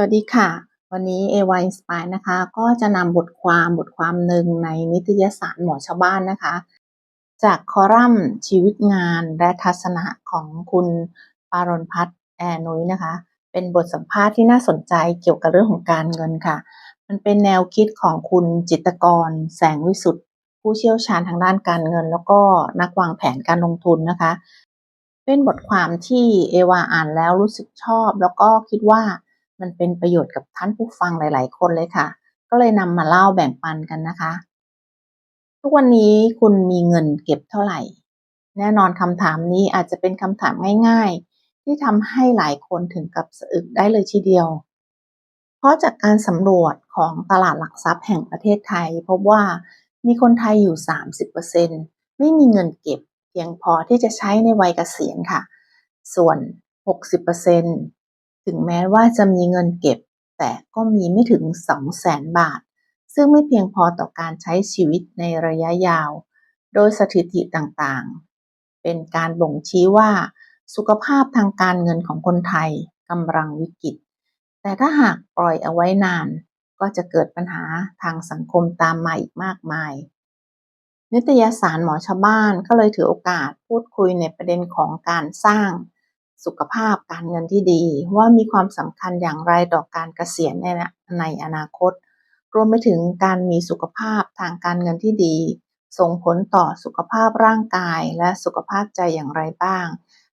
วัสดีค่ะ วันนี้ AY Inspire นะคะ ก็จะนำบทความบทความหนึ่งในนิตยสารหมอชาวบ้านนะคะ จากคอลัมน์ชีวิตงานและทัศนะของคุณปารณพัฒน์แอร์นุ้ยนะคะ เป็นบทสัมภาษณ์ที่น่าสนใจเกี่ยวกับเรื่องของการเงินค่ะ มันเป็นแนวคิดของคุณจิตกร แสงวิสุทธ์ผู้เชี่ยวชาญทางด้านการเงิน แล้วก็นักวางแผนการลงทุนนะคะ เป็นบทความที่เอวาอ่านแล้วรู้สึกชอบ แล้วก็คิดว่า มันเป็นประโยชน์กับท่านผู้ฟังหลาย ๆ คนเลยค่ะ ก็เลยนำมาเล่าแบ่งปันกันนะคะ ทุกวันนี้คุณมีเงินเก็บเท่าไหร่ แน่นอนคำถามนี้อาจจะเป็นคำถามง่าย ๆ ที่ทำให้หลายคนถึงกับสะอึกได้เลยทีเดียว เพราะจากการสำรวจของตลาดหลักทรัพย์แห่งประเทศไทย พบว่ามีคนไทยอยู่ 30%ไม่มีเงินเก็บเพียงพอที่จะใช้ในวัยเกษียณค่ะ ส่วน 60% ถึงแม้ว่าจะมีเงินเก็บ แต่ก็มีไม่ถึง 200,000 บาท ซึ่งไม่เพียงพอต่อการใช้ชีวิตในระยะยาว โดยสถิติต่างๆ เป็นการบ่งชี้ว่า สุขภาพทางการเงินของคนไทยกำลังวิกฤต แต่ถ้าหากปล่อยเอาไว้นาน ก็จะเกิดปัญหาทางสังคมตามมาอีกมากมายนิตยสารหมอชาวบ้านก็เลยถือโอกาสพูดคุยในประเด็นของการสร้าง สุขภาพการเงินที่ดี ว่ามีความสำคัญอย่างไรต่อการเกษียณในในอนาคต รวมไปถึงการมีสุขภาพทางการเงินที่ดี ส่งผลต่อสุขภาพร่างกายและสุขภาพใจอย่างไรบ้าง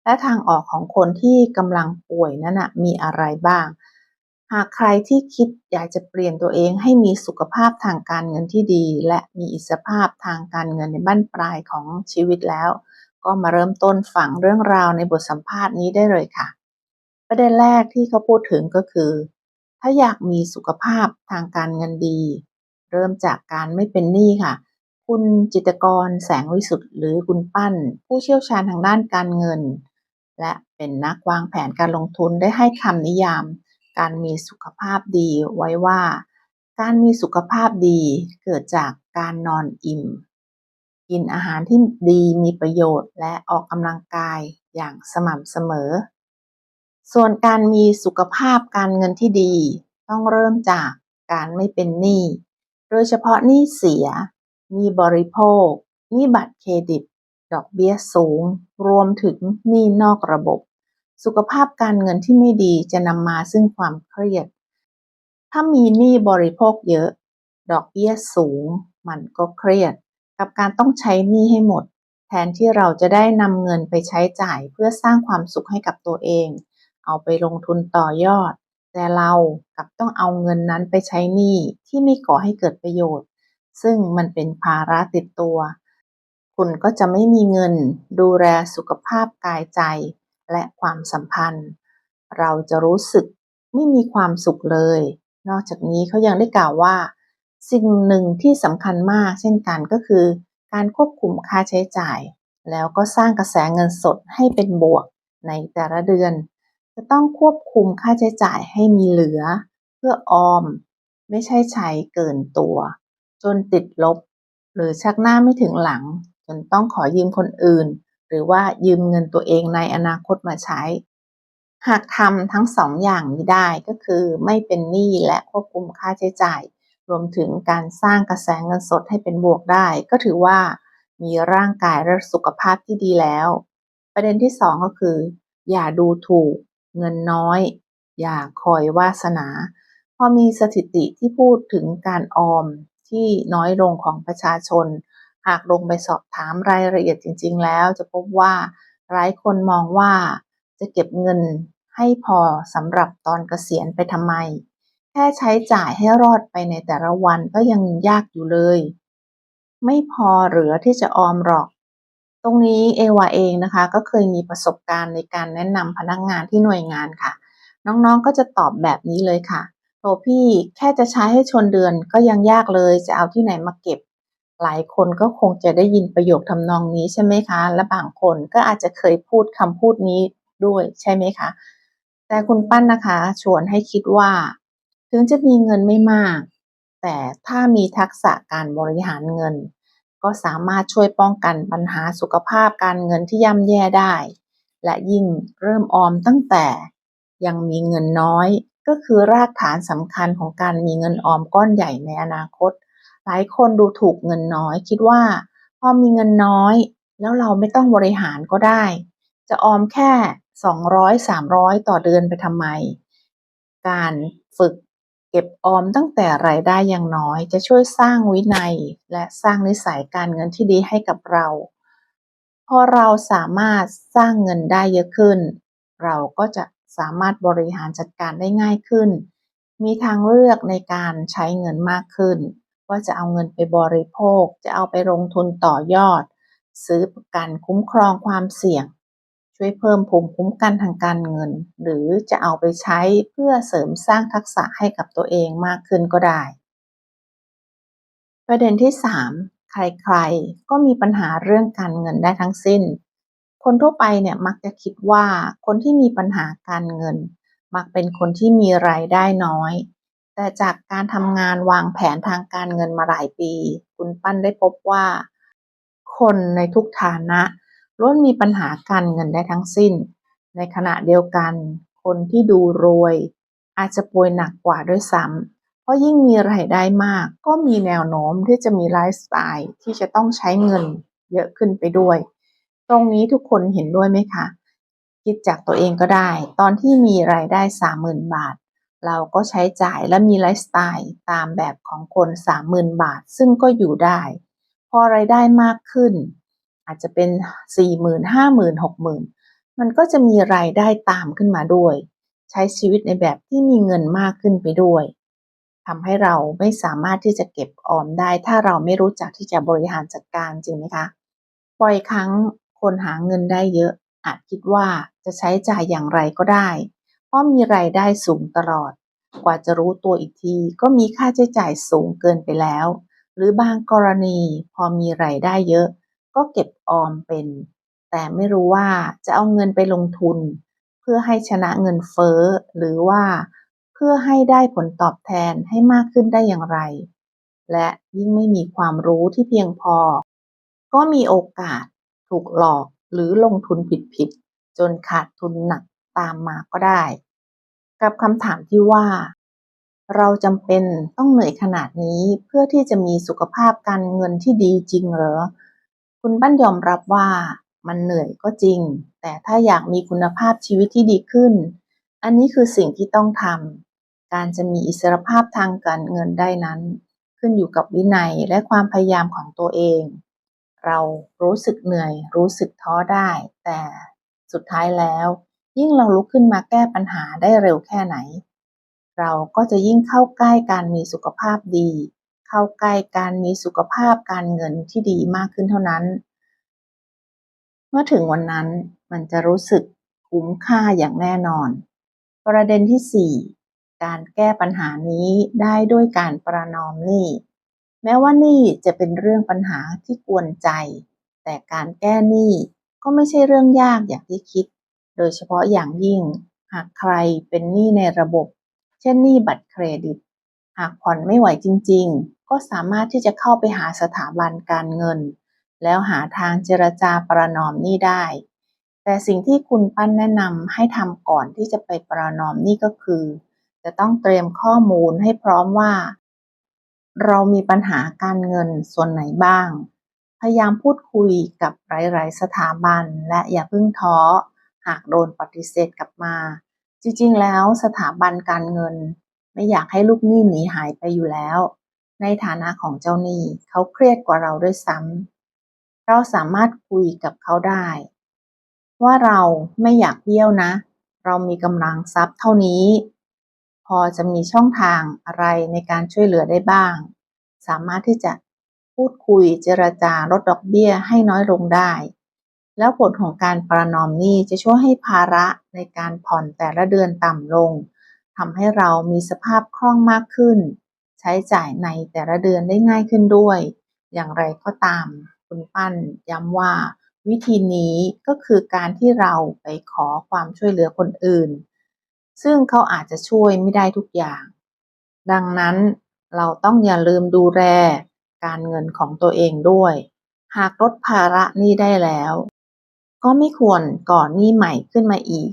และทางออกของคนที่กำลังป่วยนั้นมีอะไรบ้าง หากใครที่คิดอยากจะเปลี่ยนตัวเองให้มีสุขภาพทางการเงินที่ดี และมีอิสรภาพทางการเงินในบั้นปลายของชีวิตแล้ว ก็มาเริ่มต้นฟังเรื่องราวในบทสัมภาษณ์นี้ได้เลยค่ะ ประเด็นแรกที่เขาพูดถึงก็คือ ถ้าอยากมีสุขภาพทางการเงินดี เริ่มจากการไม่เป็นหนี้ค่ะ คุณจิตกรแสงวิสุทธ์หรือคุณปั้น ผู้เชี่ยวชาญทางด้านการเงิน และเป็นนักวางแผนการลงทุนได้ให้คำนิยาม การมีสุขภาพดีไว้ว่า การมีสุขภาพดีเกิดจากการนอนอิ่ม กินอาหารที่ดีมีประโยชน์ และออกกำลังกายอย่างสม่ำเสมอ ส่วนการมีสุขภาพการเงินที่ดี ต้องเริ่มจากการไม่เป็นหนี้ โดยเฉพาะหนี้เสียหนี้บริโภคหนี้บัตรเครดิต ดอกเบี้ยสูง รวมถึงหนี้นอกระบบ สุขภาพการเงินที่ไม่ดีจะนำมาซึ่งความเครียด ถ้ามีหนี้บริโภคเยอะ ดอกเบี้ยสูง มันก็เครียด กับการต้องใช้หนี้ให้หมด แทนที่เราจะได้นำเงินไปใช้จ่ายเพื่อสร้างความสุขให้กับตัวเอง เอาไปลงทุนต่อยอด แต่เรากับต้องเอาเงินนั้นไปใช้หนี้ที่ไม่ก่อให้เกิดประโยชน์ ซึ่งมันเป็นภาระติดตัว คุณก็จะไม่มีเงินดูแลสุขภาพกายใจและความสัมพันธ์ เราจะรู้สึกไม่มีความสุขเลย นอกจากนี้เขายังได้กล่าวว่า สิ่งหนึ่งที่สำคัญมากเช่นกันก็คือ การควบคุมค่าใช้จ่าย แล้วก็สร้างกระแสเงินสดให้เป็นบวกในแต่ละเดือน จะต้องควบคุมค่าใช้จ่ายให้มีเหลือ เพื่อออม ไม่ใช่ใช้เกินตัว จนติดลบ หรือชักหน้าไม่ถึงหลัง จนต้องขอยืมคนอื่น หรือว่ายืมเงินตัวเองในอนาคตมาใช้ หากทำทั้งสองอย่างนี้ได้ก็คือไม่เป็นหนี้และควบคุมค่าใช้จ่าย รวมถึงการสร้างกระแสเงินสดให้เป็นบวกได้ ก็ถือว่ามีร่างกายและสุขภาพที่ดีแล้ว ประเด็นที่สองก็คือ อย่าดูถูก เงินน้อย อย่าคอยวาสนา พอมีสถิติที่พูดถึงการออมที่น้อยลงของประชาชน หากลงไปสอบถามรายละเอียดจริง ๆ แล้ว จะพบว่าหลายคนมองว่าจะเก็บเงินให้พอสำหรับตอนเกษียณไปทำไม ค่ใช้จ่ายให้รอดไปในแต่ละวันก็ยังยากอยู่เลย ไม่พอเหลือที่จะออมหรอก ตรงนี้เอวาเองนะคะ ก็เคยมีประสบการณ์ในการแนะนำพนักงานที่หน่วยงานค่ะ น้องๆก็จะตอบแบบนี้เลยค่ะโตพี่แค่จะใช้ให้ชนเดือนก็ยังยากเลยจะเอาที่ไหนมาเก็บ หลายคนก็คงจะได้ยินประโยคทำนองนี้ใช่ไหมคะ และบางคนก็อาจจะเคยพูดคำพูดนี้ด้วยใช่ไหมคะ แต่คุณปั้นนะคะ ชวนให้คิดว่า ถึงจะมีเงินไม่มาก แต่ถ้ามีทักษะการบริหารเงิน ก็สามารถช่วยป้องกันปัญหาสุขภาพการเงินที่ย่ำแย่ได้ และยิ่งเริ่มออมตั้งแต่ยังมีเงินน้อย ก็คือรากฐานสำคัญของการมีเงินออมก้อนใหญ่ในอนาคต หลายคนดูถูกเงินน้อย คิดว่าพอมีเงินน้อย แล้วเราไม่ต้องบริหารก็ได้ จะออมแค่ 200 300 ต่อเดือนไปทำไม การฝึก ก็บออมตั้งแต่รายได้ยังน้อย จะช่วยสร้างวินัย และสร้างนิสัยการเงินที่ดีให้กับเรา พอเราสามารถสร้างเงินได้เยอะขึ้น เราก็จะสามารถบริหารจัดการได้ง่ายขึ้น มีทางเลือกในการใช้เงินมากขึ้น ว่าจะเอาเงินไปบริโภค จะเอาไปลงทุนต่อยอด ซื้อประกันคุ้มครองความเสี่ยง ช่วยเพิ่มภูมิคุ้มกันทางการเงิน หรือจะเอาไปใช้เพื่อเสริมสร้างทักษะให้กับตัวเองมากขึ้นก็ได้ ประเด็นที่ 3 ใครๆ ก็มีปัญหาเรื่องการเงินได้ทั้งสิ้น คนทั่วไปเนี่ยมักจะคิดว่าคนที่มีปัญหาการเงิน มักเป็นคนที่มีรายได้น้อย แต่จากการทำงานวางแผนทางการเงินมาหลายปี คุณปั้นได้พบว่า คนในทุกฐานะ ล้วนมีปัญหาการเงินได้ทั้งสิ้น ในขณะเดียวกัน คนที่ดูรวย อาจจะป่วยหนักกว่าด้วยซ้ำ เพราะยิ่งมีรายได้มาก ก็มีแนวโน้มที่จะมีไลฟ์สไตล์ที่จะต้องใช้เงินเยอะขึ้นไปด้วย ตรงนี้ทุกคนเห็นด้วยไหมคะ คิดจากตัวเองก็ได้ ตอนที่มีรายได้ 30,000 บาท เราก็ใช้จ่ายและมีไลฟ์สไตล์ตามแบบของคน 30,000 บาท ซึ่งก็อยู่ได้ พอรายได้มากขึ้น อาจจะเป็น40,000 50,000 60,000มันก็จะมีรายได้ตามขึ้นมาด้วย ใช้ชีวิตในแบบที่มีเงินมากขึ้นไปด้วยทำให้เราไม่สามารถที่จะเก็บออมได้ ถ้าเราไม่รู้จักที่จะบริหารจัดการจริงไหมคะบ่อยครั้งคนหาเงินได้เยอะ อาจคิดว่าจะใช้จ่ายอย่างไรก็ได้ เพราะมีรายได้สูงตลอด กว่าจะรู้ตัวอีกทีก็มีค่าใช้จ่ายสูงเกินไปแล้ว หรือบางกรณีพอมีรายได้เยอะ ก็เก็บออมเป็น แต่ไม่รู้ว่าจะเอาเงินไปลงทุน เพื่อให้ชนะเงินเฟ้อ หรือว่าเพื่อให้ได้ผลตอบแทนให้มากขึ้นได้อย่างไร และยิ่งไม่มีความรู้ที่เพียงพอ ก็มีโอกาสถูกหลอกหรือลงทุนผิดๆจนขาดทุนหนักตามมาก็ได้ กับคำถามที่ว่า เราจำเป็นต้องเหนื่อยขนาดนี้เพื่อที่จะมีสุขภาพการเงินที่ดีจริงเหรอ คุณปั้นยอมรับว่ามันเหนื่อยก็จริง แต่ถ้าอยากมีคุณภาพชีวิตที่ดีขึ้น อันนี้คือสิ่งที่ต้องทำการจะมีอิสรภาพทางการเงินได้นั้น ขึ้นอยู่กับวินัยและความพยายามของตัวเอง เรารู้สึกเหนื่อย รู้สึกท้อได้ แต่สุดท้ายแล้ว ยิ่งเราลุกขึ้นมาแก้ปัญหาได้เร็วแค่ไหน เราก็จะยิ่งเข้าใกล้การมีสุขภาพดี เข้าใกล้การมีสุขภาพการเงินที่ดีมากขึ้นเท่านั้น เมื่อถึงวันนั้นมันจะรู้สึกคุ้มค่าอย่างแน่นอน ประเด็นที่ 4 การแก้ปัญหานี้ได้ด้วยการประนอมหนี้แม้ว่าหนี้จะเป็นเรื่องปัญหาที่กวนใจ แต่การแก้หนี้ก็ไม่ใช่เรื่องยากอย่างที่คิด โดยเฉพาะอย่างยิ่งหากใครเป็นหนี้ในระบบ เช่นหนี้บัตรเครดิต หากผ่อนไม่ไหวจริงๆ ก็สามารถที่จะเข้าไปหาสถาบันการเงิน แล้วหาทางเจรจาประนอมหนี้ได้ แต่สิ่งที่คุณปั้นแนะนำให้ทำก่อนที่จะไปประนอมหนี้ก็คือ จะต้องเตรียมข้อมูลให้พร้อมว่า เรามีปัญหาการเงินส่วนไหนบ้าง พยายามพูดคุยกับหลายๆสถาบัน และอย่าเพิ่งท้อ หากโดนปฏิเสธกลับมา จริงๆ แล้วสถาบันการเงิน ไม่อยากให้ลูกหนี้หนีหายไปอยู่แล้ว ในฐานะของเจ้าหนี้เขาเครียดกว่าเราด้วยซ้ำเราสามารถคุยกับเขาได้ ว่าเราไม่อยากเบี้ยวนะ เรามีกำลังทรัพย์เท่านี้ พอจะมีช่องทางอะไรในการช่วยเหลือได้บ้าง สามารถที่จะพูดคุยเจรจาลดดอกเบี้ยให้น้อยลงได้ แล้วผลของการประนอมหนี้จะช่วยให้ภาระในการผ่อนแต่ละเดือนต่ำลงทำให้เรามีสภาพคล่องมากขึ้น ใช้จ่ายในแต่ละเดือนได้ง่ายขึ้นด้วย อย่างไรก็ตาม คุณปั้นย้ำว่า วิธีนี้ก็คือการที่เราไปขอความช่วยเหลือคนอื่น ซึ่งเขาอาจจะช่วยไม่ได้ทุกอย่าง ดังนั้นเราต้องอย่าลืมดูแลการเงินของตัวเองด้วย หากลดภาระนี้ได้แล้ว ก็ไม่ควรก่อหนี้ใหม่ขึ้นมาอีก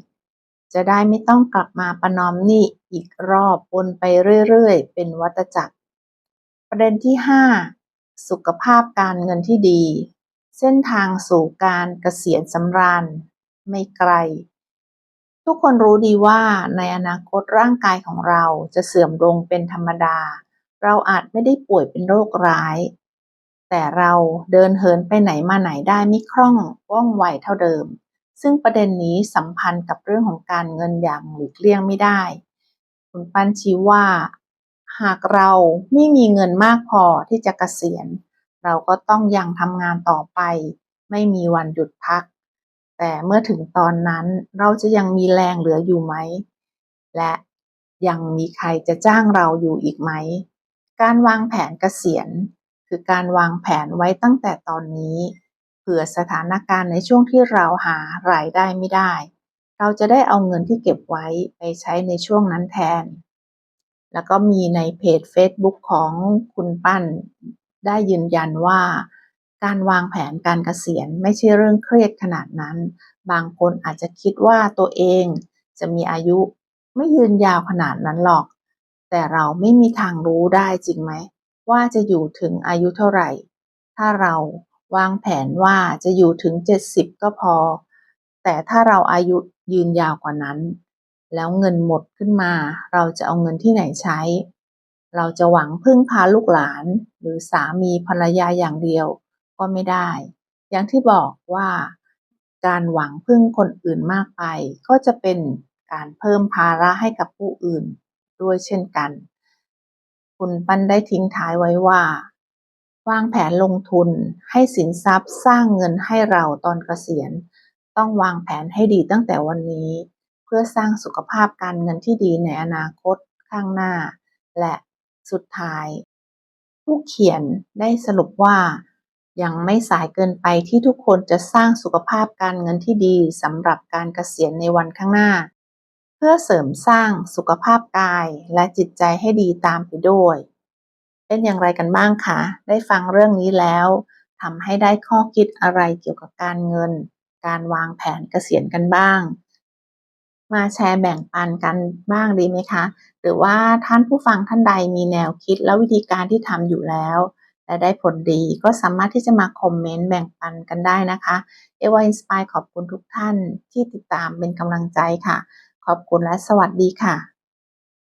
จะได้ไม่ต้องกลับมาประนอมหนี้อีกรอบวนไปเรื่อยๆ เป็นวัฏจักร ประเด็นที่ 5 สุขภาพการเงินที่ดี เส้นทางสู่การเกษียณสำราญไม่ไกล ทุกคนรู้ดีว่าในอนาคตร่างกายของเราจะเสื่อมลงเป็นธรรมดา เราอาจไม่ได้ป่วยเป็นโรคร้าย แต่เราเดินเหินไปไหนมาไหนได้ไม่คล่องว่องไวเท่าเดิม ซึ่งประเด็นนี้สัมพันธ์กับเรื่องของการเงินอย่างหลีกเลี่ยงไม่ได้ คุณปั้นชี้ว่า หากเราไม่มีเงินมากพอที่จะเกษียณ เราก็ต้องยังทำงานต่อไป ไม่มีวันหยุดพัก แต่เมื่อถึงตอนนั้นเราจะยังมีแรงเหลืออยู่ไหม และยังมีใครจะจ้างเราอยู่อีกไหม การวางแผนเกษียณ คือการวางแผนไว้ตั้งแต่ตอนนี้ เผื่อสถานการณ์ในช่วงที่เราหารายได้ไม่ได้ เราจะได้เอาเงินที่เก็บไว้ไปใช้ในช่วงนั้นแทน แล้วก็มีในเพจ Facebook ของคุณปั้น ได้ยืนยันว่า การวางแผนการเกษียณไม่ใช่เรื่องเครียดขนาดนั้น บางคนอาจจะคิดว่าตัวเองจะมีอายุไม่ยืนยาวขนาดนั้นหรอก แต่เราไม่มีทางรู้ได้จริงไหม ว่าจะอยู่ถึงอายุเท่าไหร่ ถ้าเรา วางแผนว่าจะอยู่ถึง 70 ก็พอ แต่ถ้าเราอายุยืนยาวกว่านั้น แล้วเงินหมดขึ้นมา เราจะเอาเงินที่ไหนใช้ เราจะหวังพึ่งพาลูกหลาน หรือสามีภรรยาอย่างเดียวก็ไม่ได้ อย่างที่บอกว่าการหวังพึ่งคนอื่นมากไป ก็จะเป็นการเพิ่มภาระให้กับผู้อื่นด้วยเช่นกัน คุณปั้นได้ทิ้งท้ายไว้ว่า วางแผนลงทุนให้สินทรัพย์สร้างเงินให้เราตอนเกษียณ ต้องวางแผนให้ดีตั้งแต่วันนี้ เพื่อสร้างสุขภาพการเงินที่ดีในอนาคตข้างหน้า และสุดท้าย ผู้เขียนได้สรุปว่า ยังไม่สายเกินไปที่ทุกคนจะสร้างสุขภาพการเงินที่ดีสำหรับการเกษียณในวันข้างหน้า เพื่อเสริมสร้างสุขภาพกายและจิตใจให้ดีตามไปด้วย เป็นอย่างไรกันบ้างคะ ได้ฟังเรื่องนี้แล้วทำให้ได้ข้อคิดอะไรเกี่ยวกับการเงิน การวางแผนเกษียณกันบ้าง มาแชร์แบ่งปันกันบ้างดีไหมคะ หรือว่าท่านผู้ฟังท่านใดมีแนวคิดและวิธีการที่ทำอยู่แล้ว และได้ผลดีก็สามารถที่จะมาคอมเมนต์แบ่งปันกันได้นะคะ เอวาอินสปายขอบคุณทุกท่านที่ติดตามเป็นกำลังใจค่ะ ขอบคุณและสวัสดีค่ะ